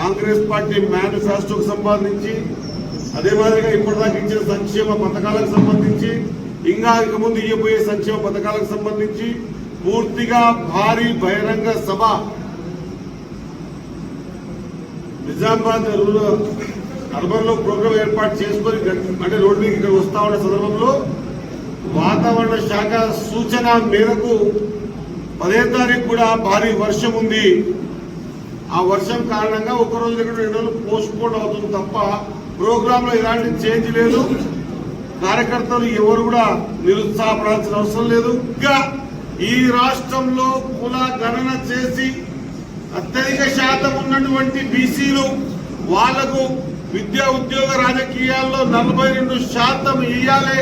Congress party manifesto संबंधी అదే మాదిరిగా ఇప్పటిదాకా ఇచ్చిన సంక్షేమ పథకాలకు సంబంధించి ఇంకా ఇక ముందు ఇవ్వబోయే సంక్షేమ పథకాలకు సంబంధించి పూర్తిగా భారీ బహిరంగ సభ నిజామాబాద్ అర్బన్లో ప్రోగ్రామ్ ఏర్పాటు చేసుకొని అంటే రోడ్డు మీద ఇక్కడ వస్తా ఉన్న సందర్భంలో వాతావరణ శాఖ సూచన మేరకు పదే తారీఖు కూడా భారీ వర్షం ఉంది. ఆ వర్షం కారణంగా ఒక రోజు దగ్గర రెండు రోజులు పోస్ట్ పోన్ అవుతుంది తప్ప ప్రోగ్రామ్లో ఎలాంటి చేంజ్ లేదు. కార్యకర్తలు ఎవరు కూడా నిరుత్సాహపడాల్సిన అవసరం లేదు. ఇంకా ఈ రాష్ట్రంలో కుల గణన చేసి అత్యధిక శాతం ఉన్నటువంటి బీసీలు వాళ్ళకు విద్యా ఉద్యోగ రాజకీయాల్లో నలభై రెండు శాతం ఇయ్యాలి.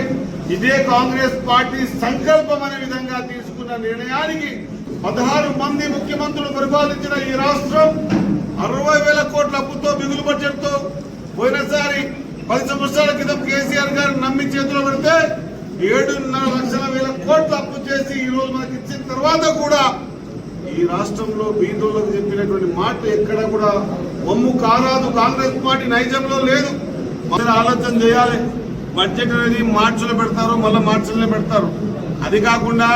ఇదే కాంగ్రెస్ పార్టీ సంకల్పం అనే విధంగా తీసుకున్న నిర్ణయానికి పదహారు మంది ముఖ్యమంత్రులు పరిపాలించిన ఈ రాష్ట్రం అరవై వేల కోట్ల అప్పుతో మిగులు బడ్జెట్తో పది సంవత్సరాల క్రితం కేసీఆర్ గారు నమ్మి చేతిలో పెడితే ఏడున్నర లక్షల వేల కోట్లు అప్పు చేసి ఈ రోజు మనకి ఇచ్చిన తర్వాత కూడా ఈ రాష్ట్రంలో బీదోళ్ళకు చెప్పినటువంటి మాట ఎక్కడ కూడా ఒమ్ము కారాదు కాంగ్రెస్ పార్టీ నైజంలో లేదు. మనం ఆలోచన చేయాలి. బడ్జెట్ అనేది మార్చిలో పెడతారు మళ్ళీ మార్చిలో పెడతారు. అది కాకుండా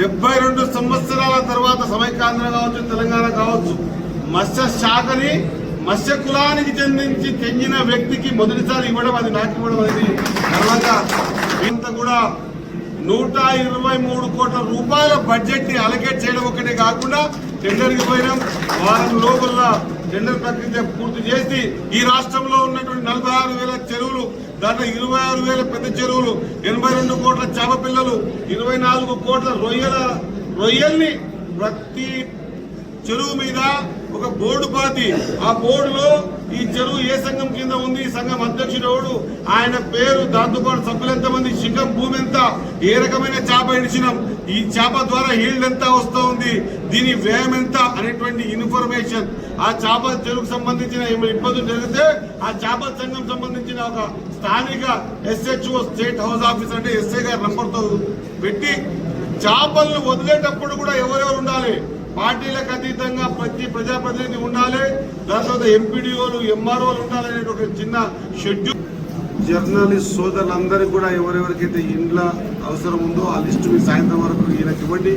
డెబ్బై రెండు సంవత్సరాల తర్వాత సమైకాంధ్ర కావచ్చు తెలంగాణ కావచ్చు మత్స్య శాఖని మత్స్య కులానికి చెందించి చెందిన వ్యక్తికి మొదటిసారి ఇవ్వడం అది నాకు ఇవ్వడం అనేది గర్వంగా ఇంత కూడా నూట ఇరవై మూడు కోట్ల రూపాయల బడ్జెట్ని అలకేట్ చేయడం ఒకటే కాకుండా టెండర్కి పోయినాం. వారం లోపల టెండర్ ప్రక్రియ పూర్తి చేసి ఈ రాష్ట్రంలో ఉన్నటువంటి నలభై ఆరు వేల చెరువులు దాంట్లో ఇరవై ఆరు వేల పెద్ద చెరువులు ఎనభై రెండు కోట్ల చేప పిల్లలు ఇరవై నాలుగు కోట్ల రొయ్యల రొయ్యల్ని ప్రతి చెరువు మీద ఒక బోర్డు పాతి ఆ బోర్డులో ఈ చెరువు ఏ సంఘం కింద ఉంది? ఈ సంఘం అధ్యక్షుడు ఎవడు? ఆయన పేరు దాంతోపాటు సభ్యులు ఎంతమంది? శిఖం భూమి ఎంత? ఏ రకమైన చేప ఇడిచినాం? ఈ చేప ద్వారా హీల్డ్ ఎంత వస్తూ ఉంది? దీని వ్యయం ఎంత అనేటువంటి ఇన్ఫర్మేషన్. ఆ చేప చెరువుకు సంబంధించిన ఇబ్బందులు జరిగితే ఆ చేపల సంఘం సంబంధించిన ఒక స్థానిక ఎస్హెచ్ఓ స్టేట్ హౌస్ ఆఫీసర్ అంటే ఎస్ఐ గారి నంబర్తో పెట్టి చేపలను వదిలేటప్పుడు కూడా ఎవరెవరు ఉండాలి? పార్టీలకు అతీతంగా ప్రతి ప్రజాప్రతినిధి ఉండాలి దాని తర్వాత ఎంపీడీఓలు ఎంఆర్ఓలు ఉండాలనే ఒక చిన్న షెడ్యూల్. జర్నలిస్ట్ సోదరులందరికీ కూడా ఎవరెవరికైతే ఇండ్ల అవసరం ఉందో ఆ లిస్టు మీ సాయంత్రం వరకు ఈయనకి ఇవ్వండి.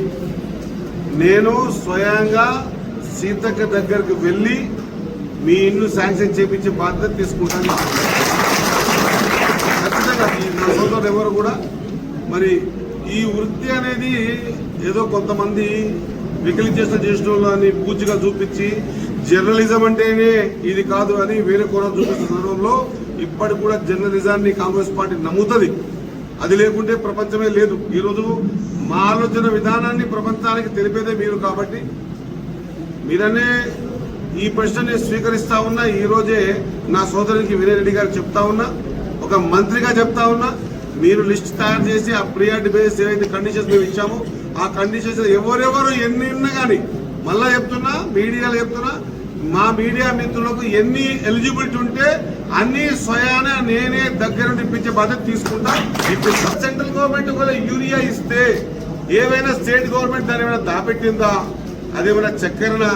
నేను స్వయంగా సీతక్క దగ్గరకు వెళ్ళి మీ ఇల్లు శాంక్షన్ చేయించే బాధ్యత తీసుకుంటాను ఖచ్చితంగా నా సోదరులు ఎవరు కూడా మరి ఈ వృత్తి అనేది ఏదో కొంతమంది వికలించేసిన చేసిన వాళ్ళు అని పూచిగా చూపించి జర్నలిజం అంటేనే ఇది కాదు అని వేరే కోణం చూపిస్తున్న సందర్భంలో ఇప్పటికి కూడా జర్నలిజాన్ని కాంగ్రెస్ పార్టీ నమ్ముతుంది. అది లేకుంటే ప్రపంచమే లేదు. ఈరోజు మా ఆలోచన విధానాన్ని ప్రపంచానికి తెలిపేదే మీరు కాబట్టి మీరనే ఈ ప్రశ్నని స్వీకరిస్తా ఉన్నా ఈరోజే నా సోదరునికి వినయ్ రెడ్డి గారు చెప్తా ఉన్నా ఒక మంత్రిగా చెప్తా ఉన్నా మీరు లిస్ట్ తయారు చేసి ఆ ప్రియారిటీ బేస్ ఏవైతే కండిషన్స్ మేము ఇచ్చామో ఆ కండిషన్స్ ఎవరెవరు ఎన్ని ఉన్నా కానీ మళ్ళా చెప్తున్నా మీడియాలో చెప్తున్నా మా మీడియా మిత్రులకు ఎన్ని ఎలిజిబిలిటీ ఉంటే అన్ని స్వయాన నేనే దగ్గర ఇప్పించే బాధ్యత తీసుకుంటా. ఇప్పిస్తా సెంట్రల్ గవర్నమెంట్ కూడా యూరియా ఇస్తే ఏవైనా స్టేట్ గవర్నమెంట్ దాని ఏమైనా దాపెట్టిందా? అదేమైనా చక్కెరన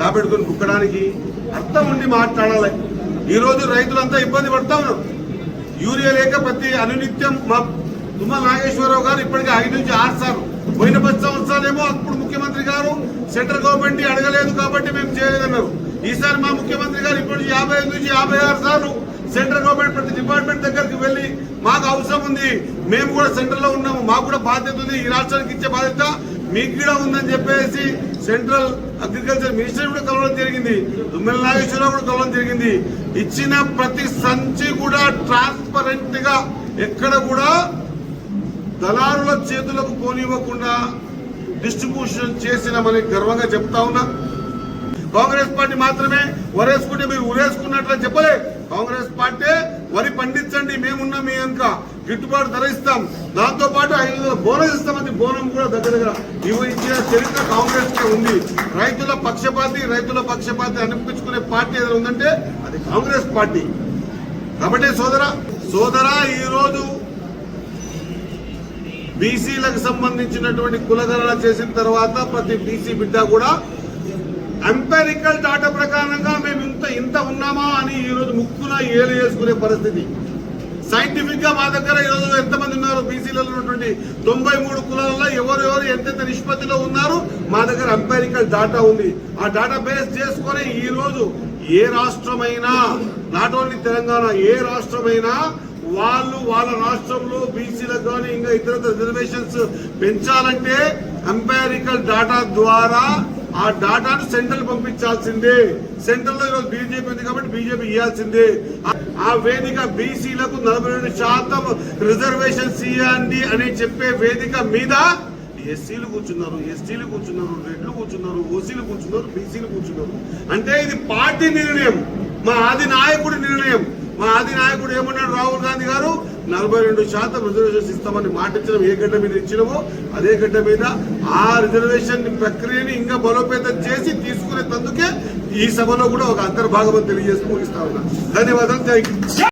దాపెట్టుకుని కుక్కడానికి అర్థం ఉండి మాట్లాడాలి. ఈరోజు రైతులంతా ఇబ్బంది పడతా ఉన్నారు. యూరియా లేక ప్రతి అనునిత్యం మా తుమ్మల నాగేశ్వరరావు గారు ఇప్పటికే ఐదు నుంచి ఆరు సార్లు పోయిన పది సంవత్సరాలేమో అప్పుడు ముఖ్యమంత్రి గారు సెంట్రల్ గవర్నమెంట్ అడగలేదు కాబట్టి మేము చేయలేదన్నారు. ఈసారి మా ముఖ్యమంత్రి గారు ఇప్పటి యాభై ఐదు నుంచి యాభై ఆరు సార్లు సెంట్రల్ గవర్నమెంట్ ప్రతి డిపార్ట్మెంట్ దగ్గరికి వెళ్ళి మాకు అవసరం ఉంది మేము కూడా సెంట్రల్లో ఉన్నాము మాకు కూడా బాధ్యత ఉంది ఈ రాష్ట్రానికి ఇచ్చే బాధ్యత మీకు కూడా ఉందని చెప్పేసి సెంట్రల్ అగ్రికల్చర్ మినిస్టర్ కూడా కలవడం జరిగింది తుమ్మల నాగేశ్వరరావు కూడా కలవడం జరిగింది. ఇచ్చిన ప్రతి సంచి కూడా ట్రాన్స్పరెంట్గా ఎక్కడ కూడా దళారుల చేతులకు పోనివ్వకుండా డిస్ట్రిబ్యూషన్ చేసినామని గర్వంగా చెప్తా ఉన్నా. కాంగ్రెస్ పార్టీ మాత్రమే వరేసుకుంటే మీరు ఉరేసుకున్నట్లు చెప్పలే. కాంగ్రెస్ పార్టీ వరి పండించండి మేమున్నాం మీ వెనుక గిట్టుబాటు ధర ఇస్తాం. దాంతో పాటు ఐదు వందల బోనస్ ఇస్తామని బోనం కూడా దగ్గర దగ్గర ఇచ్చిన చరిత్ర కాంగ్రెస్ కే ఉంది. రైతుల పక్షపాతి రైతుల పక్షపాతి అనిపించుకునే పార్టీ ఏదైనా ఉందంటే అది కాంగ్రెస్ పార్టీ. కాబట్టి సోదరా సోదరా ఈ రోజు బీసీలకు సంబంధించినటువంటి కులగణన చేసిన తర్వాత ప్రతి బీసీ బిడ్డ కూడా ఎంపెరికల్ డాటా ప్రకారంగా మేము ఇంత ఇంత ఉన్నామా అని ఈ రోజు ముక్కున ఏలు వేసుకునే పరిస్థితి. సైంటిఫిక్గా మా దగ్గర ఈరోజు ఎంతమంది ఉన్నారు? బీసీలలో ఉన్నటువంటి తొంభై మూడు కులాలలో ఎవరెవరు ఎంతెంత నిష్పత్తిలో ఉన్నారు? మా దగ్గర ఎంపెరికల్ డాటా ఉంది. ఆ డాటా బేస్ చేసుకొని ఈరోజు ఏ రాష్ట్రమైనా నాట్ ఓన్లీ తెలంగాణ ఏ రాష్ట్రమైనా వాళ్ళు వాళ్ళ రాష్ట్రంలో బీసీలకు కానీ ఇంకా ఇతర రిజర్వేషన్స్ పెంచాలంటే ఎంపారికల్ డాటా ద్వారా ఆ డాటాను సెంట్రల్ పంపించాల్సిందే. సెంట్రల్లో ఈరోజు బీజేపీ ఉంది కాబట్టి బీజేపీ ఇవ్వాల్సిందే ఆ- ఆ వేదిక బీసీలకు నలభై రెండు శాతం రిజర్వేషన్స్ ఇవ్వండి అని చెప్పే వేదిక మీద ఎస్సీలు కూర్చున్నారు ఎస్టీలు కూర్చున్నారు రెడ్లు కూర్చున్నారు ఓసీలు కూర్చున్నారు బీసీలు కూర్చున్నారు. అంటే ఇది పార్టీ నిర్ణయం మా ఆది నాయకుడి నిర్ణయం. మా ఆది నాయకుడు ఏమన్నాడు? రాహుల్ గాంధీ గారు నలభై రెండు శాతం రిజర్వేషన్స్ ఇస్తామని మాట ఇచ్చినాం. ఏ గడ్డ మీద ఇచ్చినామో అదే గడ్డ మీద. ఆ రిజర్వేషన్ ప్రక్రియని ఇంకా బలోపేతం చేసి తీసుకునే తందుకే ఈ సభలో కూడా ఒక అంతర్భాగం తెలియజేసి ముగిస్తా ఉన్నా. ధన్యవాదాలు. థ్యాంక్